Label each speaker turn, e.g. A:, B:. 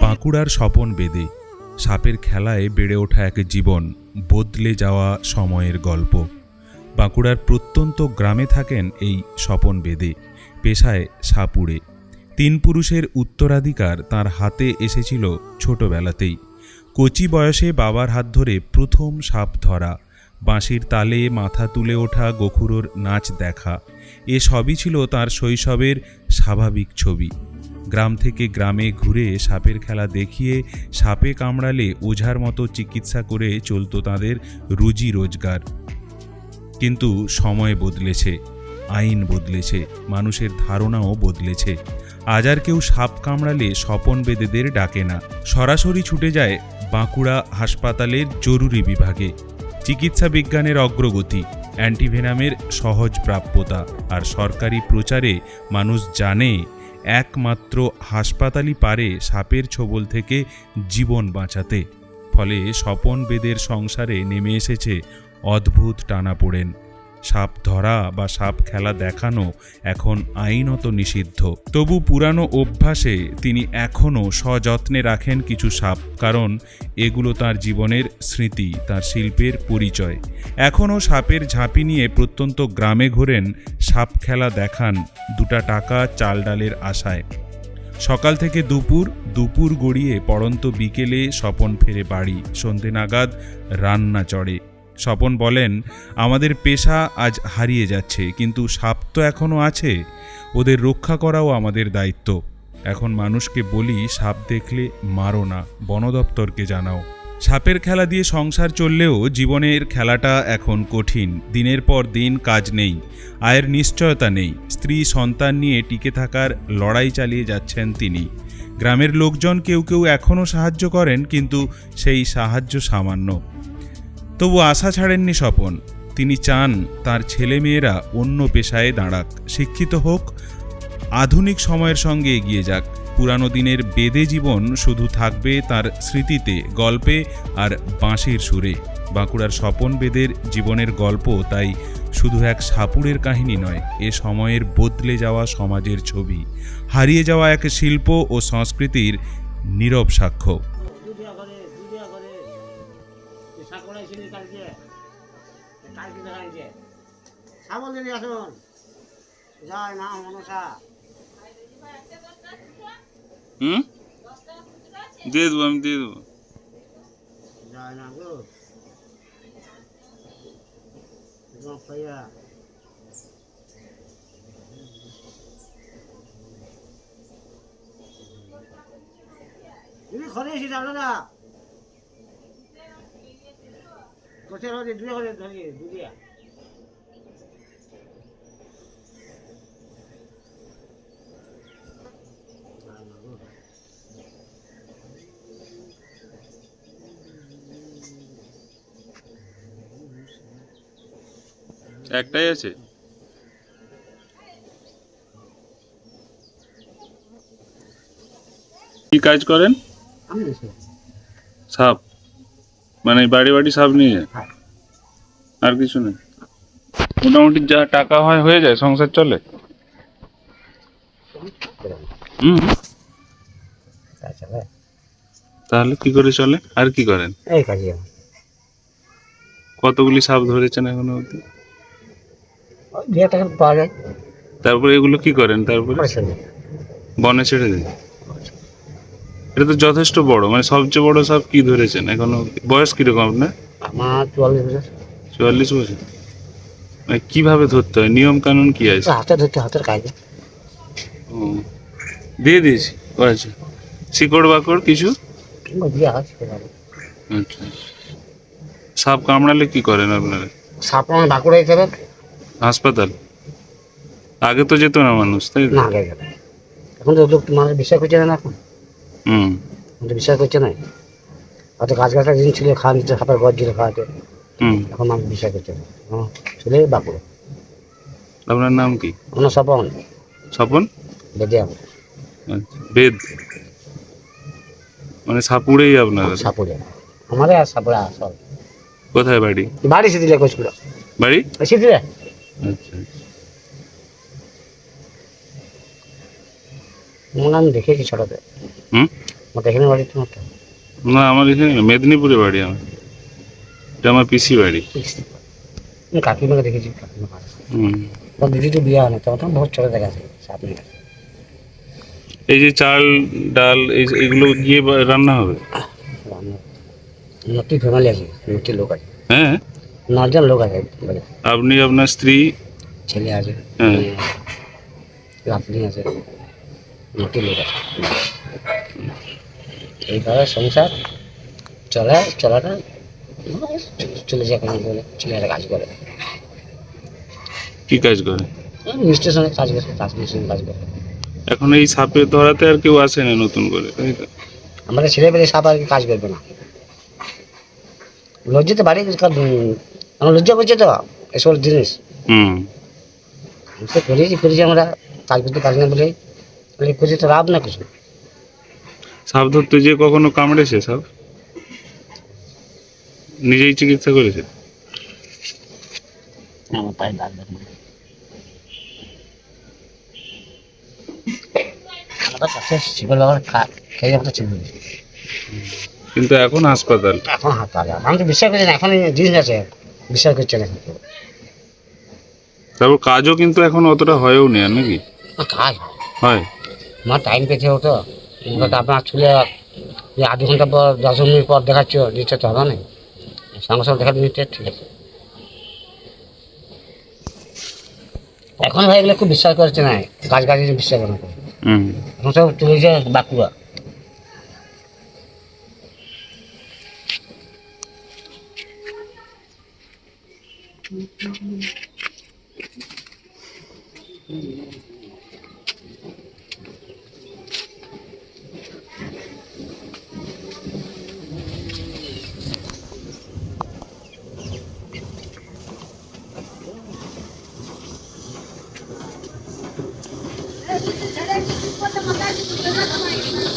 A: বাঁকুড়ার স্বপন বেদে, সাপের খেলায় বেড়ে ওঠা এক জীবন, বদলে যাওয়া সময়ের গল্প। বাঁকুড়ার প্রত্যন্ত গ্রামে থাকেন এই স্বপন বেদে, পেশায় সাপুড়ে। তিন পুরুষের উত্তরাধিকার তার হাতে এসেছিল ছোটবেলাতেই। কচি বয়সে বাবার হাত ধরে প্রথম সাপ ধরা, বাঁশির তালে মাথা তুলে ওঠা গোখুরোর নাচ দেখা, এ সবই ছিল তার শৈশবের স্বাভাবিক ছবি। গ্রাম থেকে গ্রামে ঘুরে সাপের খেলা দেখিয়ে সাপে কামড়ালে ওঝার মতো চিকিৎসা করে চলতো তাদের রুজি রোজগার। কিন্তু সময় বদলেছে, আইন বদলেছে, মানুষের ধারণাও বদলেছে। আজ আর কেউ সাপ কামড়ালে স্বপন বেদেদের ডাকে না। সরাসরি ছুটে যায় বাঁকুড়া হাসপাতালের জরুরি বিভাগে। চিকিৎসা বিজ্ঞানের অগ্রগতি, অ্যান্টিভেনামের সহজ প্রাপ্যতা আর সরকারি প্রচারে মানুষ জানে একমাত্র হাসপাতালই পারে সাপের ছোবল থেকে জীবন বাঁচাতে। ফলে স্বপন বেদের সংসারে নেমে এসেছে অদ্ভুত টানাপোড়েন সাপ ধরা বা সাপ খেলা দেখানো এখন আইনত নিষিদ্ধ। তবু পুরানো অভ্যাসে তিনি এখনও সযত্নে রাখেন কিছু সাপ, কারণ এগুলো তার জীবনের স্মৃতি, তার শিল্পের পরিচয়। এখনও সাপের ঝাঁপি নিয়ে প্রত্যন্ত গ্রামে ঘোরেন, সাপ খেলা দেখান দুটা টাকা চাল ডালের আশায়। সকাল থেকে দুপুর দুপুর গড়িয়ে পড়ন্ত বিকেলে স্বপন ফেরে বাড়ি। সন্ধে নাগাদ রান্না চড়ে। স্বপন বলেন, আমাদের পেশা আজ হারিয়ে যাচ্ছে, কিন্তু সাপ তো এখনও আছে। ওদের রক্ষা করাও আমাদের দায়িত্ব। এখন মানুষকে বলি, সাপ দেখলে মারো না, বন দপ্তরকে জানাও। সাপের খেলা দিয়ে সংসার চললেও জীবনের খেলাটা এখন কঠিন। দিনের পর দিন কাজ নেই, আয়ের নিশ্চয়তা নেই, স্ত্রী সন্তান নিয়ে টিকে থাকার লড়াই চালিয়ে যাচ্ছেন তিনি। গ্রামের লোকজন কেউ কেউ এখনও সাহায্য করেন, কিন্তু সেই সাহায্য সামান্য। তবু আশা ছাড়েননি স্বপন। তিনি চান তার ছেলেমেয়েরা অন্য পেশায় দাঁড়াক, শিক্ষিত হোক, আধুনিক সময়ের সঙ্গে এগিয়ে যাক। পুরানো দিনের বেদে জীবন শুধু থাকবে তার স্মৃতিতে, গল্পে আর বাঁশির সুরে। বাঁকুড়ার স্বপন বেদের জীবনের গল্প তাই শুধু এক সাপুড়ের কাহিনী নয়, এ সময়ের বদলে যাওয়া সমাজের ছবি। হারিয়ে যাওয়া এক শিল্প ও সংস্কৃতির নীরব সাক্ষ্য।
B: ছিল কালকে কালকে দেখাইছে সাবল দিনে আসুন। জয় মা মনসা
C: হুম? দিয়ে দেবো আমি দিয়ে দেবো।
B: জয় না গো। তুমি ঘরে এসে না ধরিয়ে দুদিয়া
C: একটাই আছে? কি কাজ করেন? সাপ। মানে বাড়ি বাড়ি সাপ নিয়ে? যায়?
B: হ্যাঁ।
C: আর কিছু নেই? মোটামুটি যা টাকা হয় হয়ে যায় সংসার চলে? হুম। তাহলে কি করে চলে? আর কি করেন? কতগুলি সাপ ধরেছেন এখনও অবধি? তারপরে এগুলো কি করেন? তারপরে? বনে ছেড়ে দিন? এটা তো যথেষ্ট বড়। মানে সবচেয়ে বড় সাপ কি ধরেছেন? এখনও? বয়স কীরকম আপনার?
B: আমার চুয়াল্লিশ বছর।
C: চুয়াল্লিশ বছর। মানে কীভাবে ধরতে হয়? নিয়ম কানুন কি আছে?
B: হাতে ধরতে হাতের কাজে।
C: ও, দিয়ে দিয়েছি আচ্ছা শিকড় বাকড় কিছু? আচ্ছা। সাপ কামড়ালে কি করেন আপনারা?
B: সাপ আমার বাঁকুড়া হিসাবে
C: হাসপাতাল? আগে তো যেত না মানুষ তাই?
B: না। এখন তো লোক মানুষ বিশ্বাস করছে না এখন।
C: হুম।
B: বিশ্বাস করছে না? হয়তো গাছ গাছটা দিন ছিল খাওয়া দিতে সাপের ঘর ছিল খাওয়াতে।
C: হুম।
B: এখন মানুষ বিশ্বাস করছে না। ছেলে বাঁকুড়া।
C: আপনার নাম কি?
B: সাপন
C: স্বপন।
B: বেঁধে আমার
C: আচ্ছা বেদ। মানে সাপুড়েই আপনার।
B: সাপুরে আমারে আর সাপুরে আসল
C: কোথায় বাড়ি?
B: বাড়ি সে দিলে কোচগুলো
C: বাড়ি?
B: সে দিলে
C: আচ্ছা
B: মনে হয় আমি দেখেছি ছোটতে।
C: হুম?
B: আমার এখানে বাড়ি তোমার তো
C: না আমার এখানে না, মেদিনীপুরে বাড়ি আমার। এটা আমার পিসি বাড়ি।
B: আমি কাকিমাকে দেখেছি কাকিমা পারে
C: হুম।
B: ওর দিদি তো বিয়ে হয় না তখন তখন বহুত ছোটো দেখা আছে সাত মিনিট।
C: এই যে চাল ডাল এই এগুলো গিয়ে বা- রান্না হবে?
B: নটি ফ্যামিলি আছে নটি লোক আছে।
C: হ্যাঁ?
B: নজন লোক আছে বাড়িতে।
C: আপনি আপনার স্ত্রী?
B: ছেলে আছে
C: হ্যাঁ।
B: মেয়ে আছে, লোক আছে এইভাবে সংসার চলে চলাটা চলে যায় কেমন করে ছেলেরা কাজ করে।
C: কি কাজ করে?
B: মিস্টের সঙ্গে কাজ করে রাজমিস্ত্রির কাজ করে।
C: এখন এই সাপে ধরাতে আর কেউ আসে না নতুন করে তাই তো?
B: আমাদের ছেলে পেলে সাপ আর কি কাজ করবে না। লজ্জিত বাড়ি আমার লজ্জা করছে তো এসব জিনিস।
C: হুম।
B: করেছি করেছি আমরা কাজ করতে পারি না বলে বলে করছি তো লাভ না কিছু
C: সাপ ধরতে যে কখনো কামড়েছে সাপ নিজেই চিকিৎসা করেছে।
B: আমার পায়ে দাগ দাগ কাছে
C: কিন্তু এখন হাসপাতাল।
B: এখন পাবে আমি তো বিশ্বাস করছি না এখন জিনিস আছে বিশ্বাস করছে না।
C: তারপর কাজও কিন্তু এখন অতটা হয়েও নেই নাকি?
B: কাজ
C: হয়।
B: আমার টাইম পেতে হতো এবার আপনার চুলে যে আধ ঘণ্টা পর দশ মিনিট পর দেখাচ্ছ দিচ্ছে তো হবে না? সঙ্গে সঙ্গে দেখা দিচ্ছে ঠিক আছে। এখন ভাই এগুলো খুব বিশ্বাস করছে না গাছ গাছ বিশ্বাস করে এখন সব যায় Bankura. Peraí, pode mandar de tudo, mas não é isso.